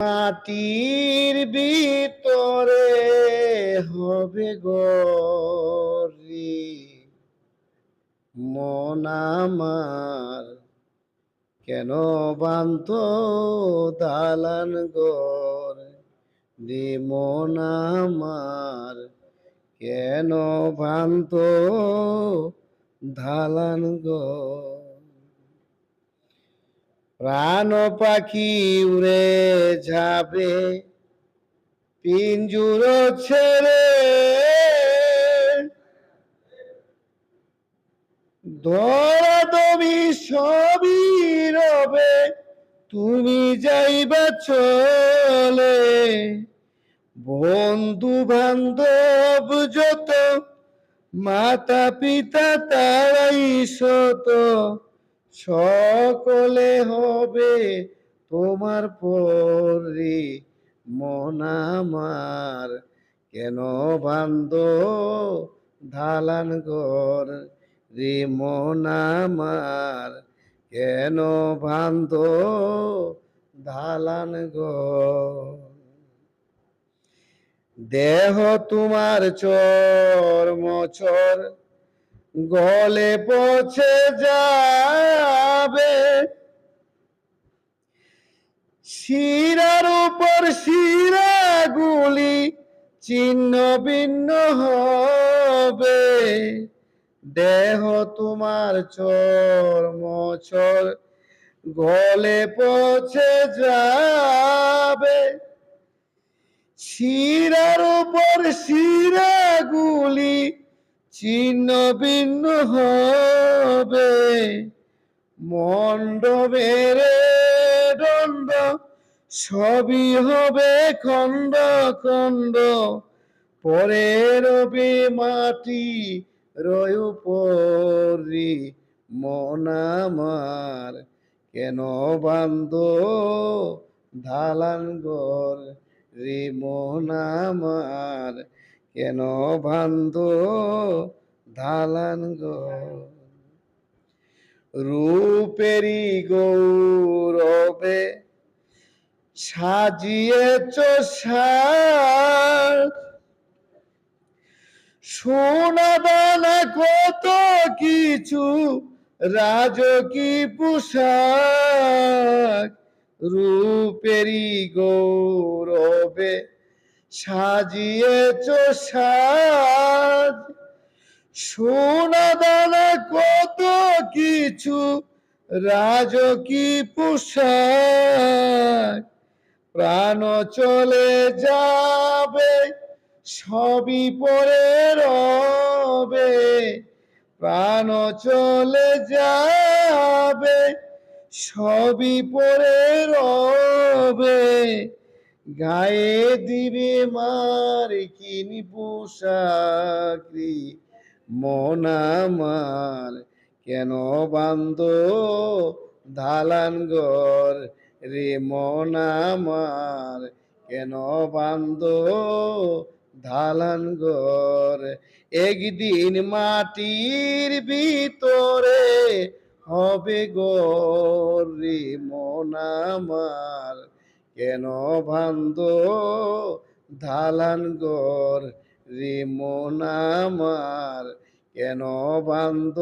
মাটির ভিতরে হবে গরি। মন আমার কেন বান্ত দালান গর রে মন আমার কেন বান্ত ধালান গর প্রাণ পাখি উড়ে যাবে। পিঞ্জুর ছেড়ে ধরা তুমি সবই রবে, তুমি যাইবা চলে। বন্ধু বান্ধব যত মাতা পিতা তারাই শত সকলে হবে তোমার পরে মন আমার কেন বান্দ ধালান ঘর রে মন আমার কেন বান্দ ধালান ঘর। দেহ তোমার চর মচর, গলে পচে যাবে। শিরার উপর শিরা গুলি চিহ্ন ভিন্ন হবে। দেহ তোমার চর মচর গলে পচে যাবে। শিরার উপর শিরা গুলি চিহ্ন ভিন্ন হবে। মণ্ডপের সবই হবে খণ্ড খণ্ড। পরে রবি মাটি রয় পরি মন আমার কেন বান্দ ধালান গর রে, মন আমার কেন বান্দ ধালান গর রূপেরি গৌরবে সাজিয়েছ সার সোনা কত কিছু, রাজকী পোশাক। রূপেরি গৌরবে সাজিয়েছ সাজ। সোনা দানা কত কিছু, রাজকী পোশাক। প্রাণ চলে যাবে, সবই পরে রবে। প্রাণ চলে যাবে, সবই পরে রবে। গায়ে দিবে মার কিনি পোশাকরি, মন আমার কেন বান্দ ধালান ঘর রে মন আমার, কেন বান্দ ধালান ঘর? একদিন মাটির ভিতরে হবে গর রে মন আমার, কেন বান্দ ধালান ঘর? রে মন আমার, কেন বান্দ